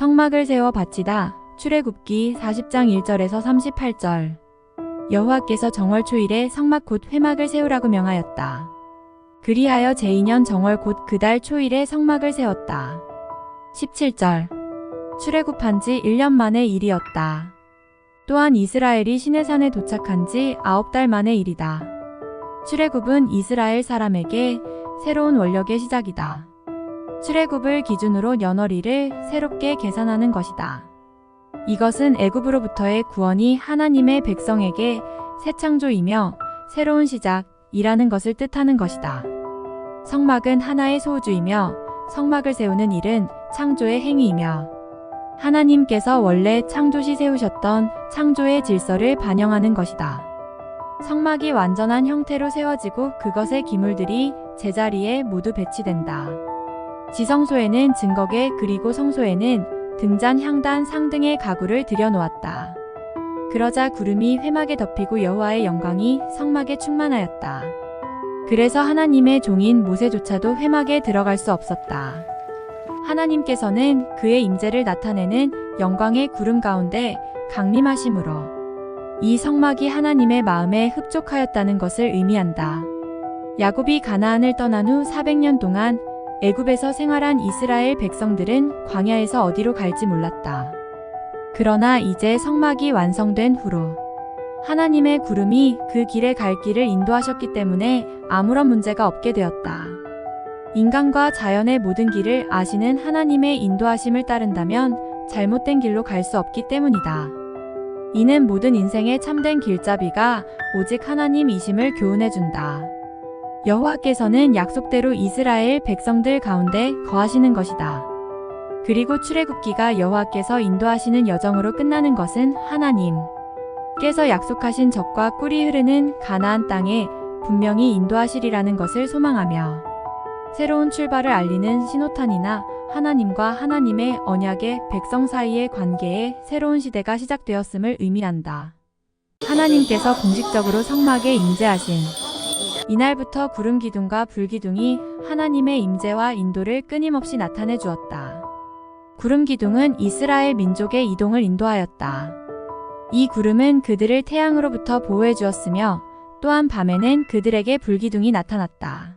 성막을 세워 바치다. 출애굽기 40장 1절에서 38절. 여호와께서 정월 초일에 성막 곧 회막을 세우라고 명하였다. 그리하여 제2년 정월 곧 그달 초일에 성막을 세웠다. 17절. 출애굽한 지 1년 만의 일이었다. 또한 이스라엘이 시내산에 도착한 지 9달 만의 일이다. 출애굽은 이스라엘 사람에게 새로운 원력의 시작이다. 출애굽을 기준으로 연월일을 새롭게 계산하는 것이다. 이것은 애굽으로부터의 구원이 하나님의 백성에게 새 창조이며 새로운 시작이라는 것을 뜻하는 것이다. 성막은 하나의 소우주이며 성막을 세우는 일은 창조의 행위이며 하나님께서 원래 창조시 세우셨던 창조의 질서를 반영하는 것이다. 성막이 완전한 형태로 세워지고 그것의 기물들이 제자리에 모두 배치된다. 지성소에는 증거계 그리고 성소에는 등잔, 향단, 상 등의 가구를 들여놓았다. 그러자 구름이 회막에 덮이고 여호와의 영광이 성막에 충만하였다. 그래서 하나님의 종인 모세조차도 회막에 들어갈 수 없었다. 하나님께서는 그의 임재를 나타내는 영광의 구름 가운데 강림하심으로 이 성막이 하나님의 마음에 흡족하였다는 것을 의미한다. 야곱이 가나안을 떠난 후 400년 동안 애굽에서 생활한 이스라엘 백성들은 광야에서 어디로 갈지 몰랐다. 그러나 이제 성막이 완성된 후로 하나님의 구름이 그 길에 갈 길을 인도하셨기 때문에 아무런 문제가 없게 되었다. 인간과 자연의 모든 길을 아시는 하나님의 인도하심을 따른다면 잘못된 길로 갈 수 없기 때문이다. 이는 모든 인생의 참된 길잡이가 오직 하나님이심을 교훈해준다. 여호와께서는 약속대로 이스라엘 백성들 가운데 거하시는 것이다. 그리고 출애굽기가 여호와께서 인도하시는 여정으로 끝나는 것은 하나님께서 약속하신 적과 꿀이 흐르는 가나안 땅에 분명히 인도하시리라는 것을 소망하며 새로운 출발을 알리는 신호탄이나 하나님과 하나님의 언약의 백성 사이의 관계에 새로운 시대가 시작되었음을 의미한다. 하나님께서 공식적으로 성막에 임재하신 이날부터 구름 기둥과 불 기둥이 하나님의 임재와 인도를 끊임없이 나타내 주었다. 구름 기둥은 이스라엘 민족의 이동을 인도하였다. 이 구름은 그들을 태양으로부터 보호해 주었으며 또한 밤에는 그들에게 불 기둥이 나타났다.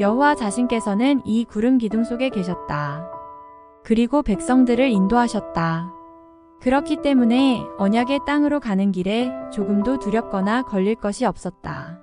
여호와 자신께서는 이 구름 기둥 속에 계셨다. 그리고 백성들을 인도하셨다. 그렇기 때문에 언약의 땅으로 가는 길에 조금도 두렵거나 걸릴 것이 없었다.